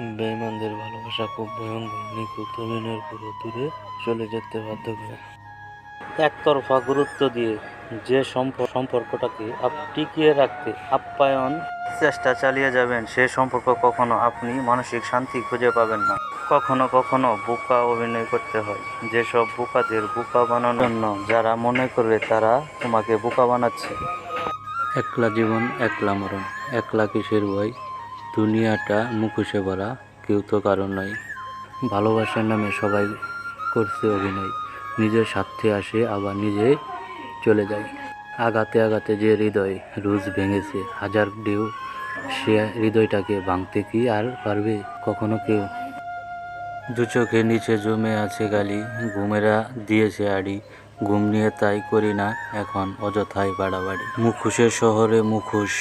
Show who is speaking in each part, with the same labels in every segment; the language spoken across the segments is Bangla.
Speaker 1: বেঈমানদের ভালোবাসা খুব ভয়ঙ্কর, নিখুঁত অভিনয়ের পুরো দূরে চলে যেতে বাধ্য করে। একতরফা গুরুত্ব দিয়ে যে সম্প- সম্পর্কটাকে টিকিয়ে রাখতে আপ্যায়ন চেষ্টা চালিয়ে যাবেন, সে সম্পর্ক কখনো আপনি মানসিক শান্তি খুঁজে পাবেন না। কখনো কখনো বোকা অভিনয় করতে হয়, যেসব বোকাদের বোকা বানানোর জন্য যারা মনে করবে তারা তোমাকে বোকা বানাচ্ছে। একলা জীবন, একলা মরণ, একলা কিসের ভয়? দুনিয়াটা মুখোশে ভরা, কেউ তো কারণ নয়। ভালোবাসার নামে সবাই করছে অভিনয়। নিজের স্বার্থে আসে, আবার নিজে চলে যায়। আগাতে আগাতে যে হৃদয় রোজ ভেঙেছে, হাজার ঢেউ, সে হৃদয়টাকে ভাঙতে কি আর পারবে কখনো কেউ? দু চোখের নিচে জমে আছে গালি, ঘুমেরা দিয়েছে আড়ি। ঘুম নিয়ে তাই করি না, এখন অযথাই বাড়াবাড়ি। মুখোশের শহরে মুখোশ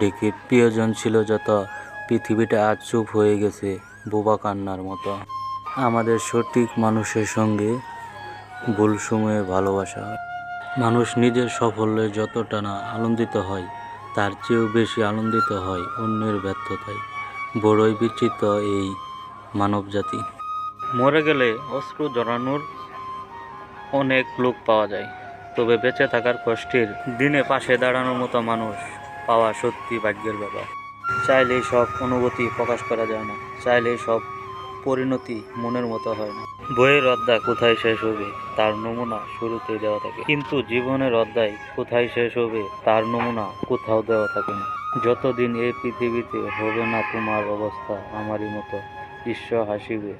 Speaker 1: ডেকে প্রিয়জন ছিল যত পৃথিবীটা আজ চুপ হয়ে গেছে বোবা কান্নার মতো। আমাদের সঠিক মানুষের সঙ্গে ভুল সময়ে ভালোবাসা। মানুষ নিজের সাফল্যে যতটা না আনন্দিত হয়, তার চেয়েও বেশি আনন্দিত হয় অন্যের ব্যর্থতায়। বড়ই বিচিত্র এই মানবজাতি। মরে গেলে অশ্রু জড়ানোর অনেক লোক পাওয়া যায়, তবে বেঁচে থাকার কষ্টের দিনে পাশে দাঁড়ানোর মতো মানুষ পাওয়া সত্যি ভাগ্যের ব্যাপার। চাইলেই সব অনুভূতি প্রকাশ করা যায় না চাইলেই সব পরিণতি মনের মতো হয় না। বইয়ের অধ্যায় কোথায় শেষ হবে, তার নমুনা শুরুতেই দেওয়া থাকে। কিন্তু জীবনের অধ্যায় কোথায় শেষ হবে, তার নমুনা কোথাও দেওয়া থাকে না। যতদিন এই পৃথিবীতে হবে না তোমার অবস্থা আমারই মতো, ঈশ্বর হাসিবে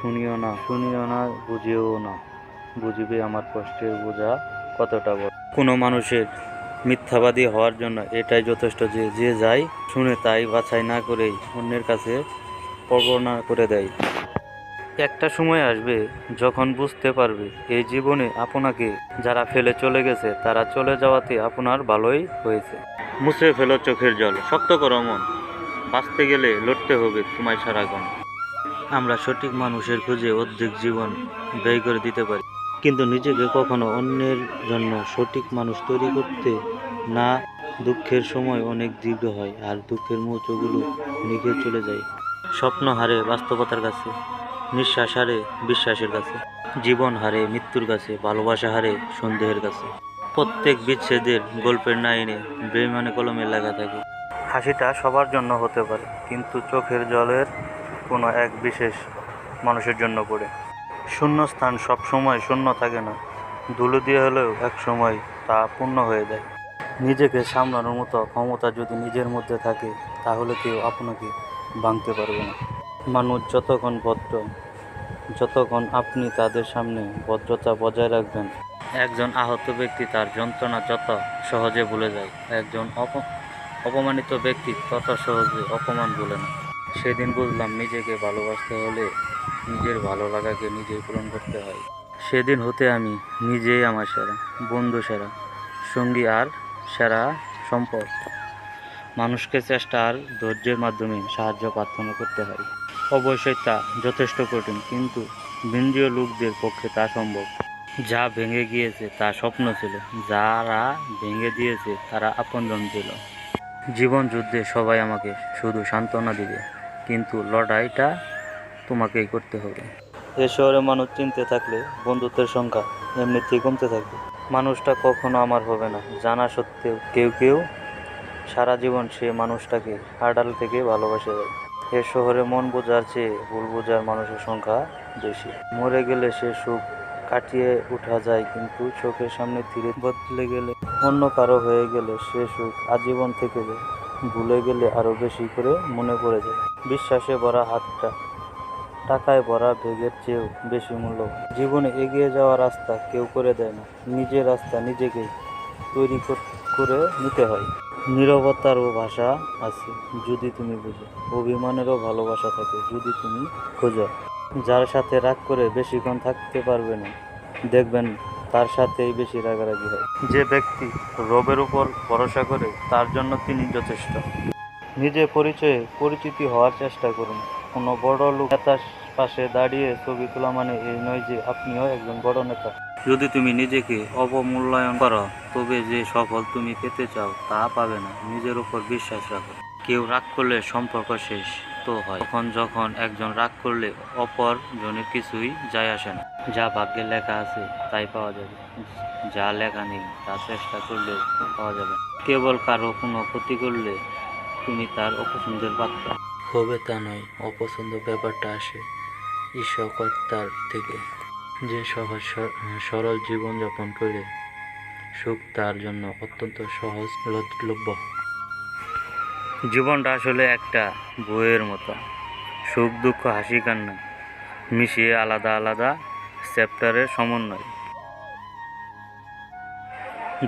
Speaker 1: শুনিও না শুনিও না, বুঝিও না, বুঝিবে আমার কষ্টের বোঝা কতটা বড়। কোনো মানুষের মিথ্যাবাদী হওয়ার জন্য এটাই যথেষ্ট যে যে যায় শুনে তাই বাছাই না করেই অন্যের কাছে প্রবর্ণনা করে দেয়। একটা সময় আসবে যখন বুঝতে পারবে এই জীবনে আপনাকে যারা ফেলে চলে গেছে, তারা চলে যাওয়াতে আপনার ভালোই হয়েছে। মুছে ফেলো চোখের জল, শক্ত করো মন। বাঁচতে গেলে লড়তে হবে তোমায় সারাক্ষণ আমরা সঠিক মানুষের খুঁজে অর্ধেক জীবন ব্যয় করে দিতে পারি। কিন্তু নিজেকে কখনো অন্যের জন্য সঠিক মানুষ তৈরি করতে না দুঃখের সময় অনেক দীর্ঘ হয় আর দুঃখের মুহূর্তগুলো নিভে চলে যায়। স্বপ্ন হারে বাস্তবতার কাছে, নিঃশ্বাস হারে বিশ্বাসের কাছে, জীবন হারে মৃত্যুর কাছে, ভালোবাসা হারে সন্দেহের কাছে। প্রত্যেক বিচ্ছেদের গল্পের নাইনে বেইমানে কলমে লেখা থাকে। হাসিটা সবার জন্য হতে পারে, কিন্তু চোখের জলের কোনো এক বিশেষ মানুষের জন্য পড়ে। শূন্যস্থান সব সময় শূন্য থাকে না। ধুলো দিয়ে হলেও এক সময় তা পূর্ণ হয়ে যায়। নিজেকে সামলানোর মতো ক্ষমতা যদি নিজের মধ্যে থাকে, তাহলে কেউ আপনাকে ভাঙতে পারবে না। মানুষ যতক্ষণ ভদ্র, যতক্ষণ আপনি তাদের সামনে ভদ্রতা বজায় রাখবেন, একজন আহত ব্যক্তি তার যন্ত্রণা যত সহজে ভুলে যায়, একজন অপ- অপমানিত ব্যক্তি তত সহজে অপমান ভুলে না। সেদিন বুঝলাম নিজেকে ভালোবাসতে হলে নিজের ভালো লাগাকে নিজেই পূরণ করতে হয়। সেদিন হতে আমি নিজেই আমার সেরা, বন্ধু সেরা, সঙ্গী আর সেরা সম্পদ। মানুষকে চেষ্টা আর ধৈর্যের মাধ্যমে সাহায্য প্রার্থনা করতে হয়। অবশ্যই তা যথেষ্ট কঠিন, কিন্তু বিন্দ্রীয় লোকদের পক্ষে তা সম্ভব। যা ভেঙে গিয়েছে তা স্বপ্ন ছিল, যারা ভেঙে দিয়েছে তারা আপনজন ছিল। জীবন যুদ্ধে সবাই আমাকে শুধু সান্ত্বনা দিবে, কিন্তু লড়াইটা তোমাকেই করতে হবে। এ শহরে মানুষ চিনতে থাকলে, বন্ধুত্বের সংখ্যা এমনিতেই কমতে থাকবে। মানুষটা কখনো আমার হবে না, জানা সত্ত্বেও কেউ কেউ সারা জীবন সে মানুষটাকে আড়াল থেকে ভালোবাসে। যায় এ শহরে মন বোঝার চেয়ে ভুল বোঝার মানুষের সংখ্যা বেশি। মরে গেলে সে সুখ কাটিয়ে উঠা যায়, কিন্তু চোখের সামনে তীরে বদলে গেলে, অন্য কারও হয়ে গেলে সে সুখ আজীবন থেকে যায় ভুলে গেলে আরও বেশি করে মনে পড়ে যায়। বিশ্বাসে ভরা হাতটা টাকায় ভরা ভেগের চেয়েও বেশি মূল্য। জীবনে এগিয়ে যাওয়ার রাস্তা কেউ করে দেয় না। নিজের রাস্তা নিজেকেই তৈরি করে নিতে হয়। নীরবতারও ভাষা আছে যদি তুমি বুঝো। অভিমানেরও ভালোবাসা থাকে যদি তুমি খোঁজো। যার সাথে রাগ করে বেশিক্ষণ থাকতে পারবে না, দেখবেন তার সাথেই বেশি রাগারাগি হয়। যে ব্যক্তি রবের উপর ভরসা করে, তার জন্য তিনি যথেষ্ট। নিজে পরিচয়ে পরিচিতি হওয়ার চেষ্টা করুন। কোনো বড় লোক নেতার পাশে দাঁড়িয়ে ছবি তোলা মানে এই নয় যে আপনিও একজন বড় নেতা। যদি তুমি নিজেকে অবমূল্যায়ন করো, তবে যে সফল তুমি পেতে চাও তা পাবে না। নিজের উপর বিশ্বাস রাখো। কেউ রাগ করলে সম্পর্ক শেষ তো হয়। তখন যখন একজন রাগ করলে অপর জনের কিছুই যায় আসে না। যা ভাগ্যে লেখা আছে তাই পাওয়া যাবে। যা লেখা নেই তা চেষ্টা করলে পাওয়া যাবে কেবল কারও কোনো ক্ষতি করলে তুমি তার অপছন্দের পাত্র হবে তা নয়, অপছন্দ ব্যাপারটা আসে ঈশ্বরকর্তার থেকে যে সহজ সরল জীবনযাপন করে সুখ তার জন্য অত্যন্ত সহজ সহজলভ্য জীবনটা আসলে একটা বইয়ের মতো। সুখ, দুঃখ, হাসি, কান্না মিশিয়ে আলাদা আলাদা চ্যাপ্টারের সমন্বয়।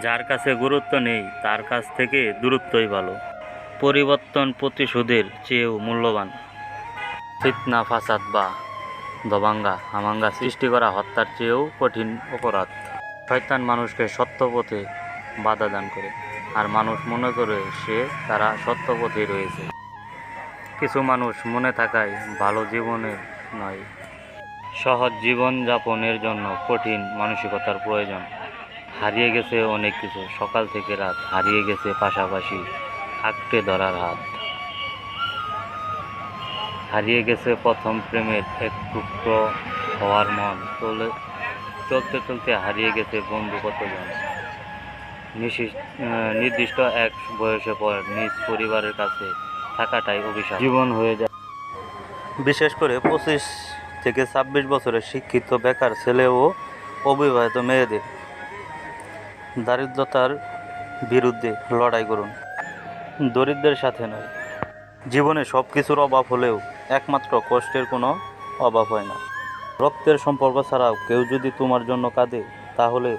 Speaker 1: যার কাছে গুরুত্ব নেই, তার কাছ থেকে দূরত্বই ভালো। পরিবর্তন প্রতিশোধের চেয়েও মূল্যবান। ফিতনা, ফাসাদ বা দবাঙ্গা, হামাঙ্গা সৃষ্টি করা হত্যার চেয়েও কঠিন অপরাধ। শয়তান মানুষকে সত্য পথে বাধা দান করে, আর মানুষ মনে করে সে তারা সত্য পথে রয়েছে। কিছু মানুষ মনে থাকায় ভালো জীবনের নয়। সহজ জীবন যাপনের জন্য কঠিন মানসিকতার প্রয়োজন। হারিয়ে গেছে অনেক কিছু, সকাল থেকে রাত হারিয়ে গেছে পাশাপাশি আঁকড়ে ধরার হাত। হারিয়ে গেছে প্রথম প্রেমের এক টুকরো হওয়ার মন। চলে চলতে চলতে হারিয়ে গেছে বন্ধু কতজন? নির্দিষ্ট এক বয়সে পর নিজ পরিবারের কাছে থাকাটাই অভিশাপ। জীবন হয়ে যায়। বিশেষ করে পঁচিশ থেকে ছাব্বিশ বছরের শিক্ষিত বেকার ছেলে ও অবিবাহিত মেয়েদের। দারিদ্রতার বিরুদ্ধে লড়াই করুন। দরিদ্রের সাথে নয়। জীবনে সব কিছুর অভাব হলেও একমাত্র কষ্টের কোনো অভাব হয় না। রক্তের সম্পর্ক ছাড়াও কেউ যদি তোমার জন্য কাঁদে, তাহলে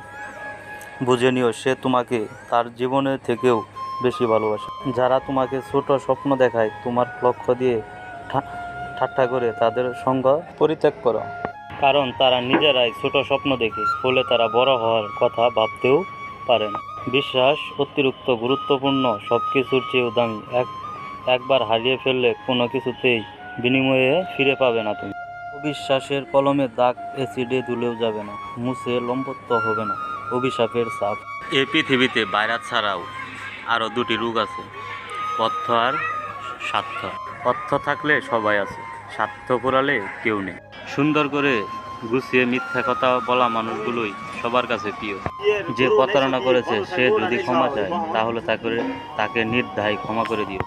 Speaker 1: বুঝে নিও সে তোমাকে তার জীবনের থেকেও বেশি ভালোবাসে। যারা তোমাকে ছোট স্বপ্ন দেখায়, তোমার লক্ষ্য দিয়ে ঠাট্টা করে তাদের সঙ্গ পরিত্যাগ করো। কারণ তারা নিজেরাই ছোট স্বপ্ন দেখে ফলে তারা বড় হওয়ার কথা ভাবতেও পারে না। বিশ্বাস, অতিরিক্ত গুরুত্বপূর্ণ সব কিছুর চেয়েও দামি। এক, একবার হারিয়ে ফেললে কোনো কিছুতেই বিনিময়ে ফিরে পাবে না তুমি। অবিশ্বাসের কলমে দাগ অ্যাসিডে ধুলেও যাবে না, মুছে লম্পত্য হবে না, অভিশাপের চাপ এই পৃথিবীতে ভাইরাস ছাড়াও আরও দুটি রোগ আছে, অর্থ আর স্বার্থ। অর্থ থাকলে সবাই আছে, স্বার্থ পুরালে কেউ নেই। সুন্দর করে গুছিয়ে মিথ্যা কথা বলা মানুষগুলোই সবার কাছে প্রিয়। যে প্রতারণা করেছে, সে যদি ক্ষমা চায়, তাহলে তাকে তাকে নির্ধায় ক্ষমা করে দিও।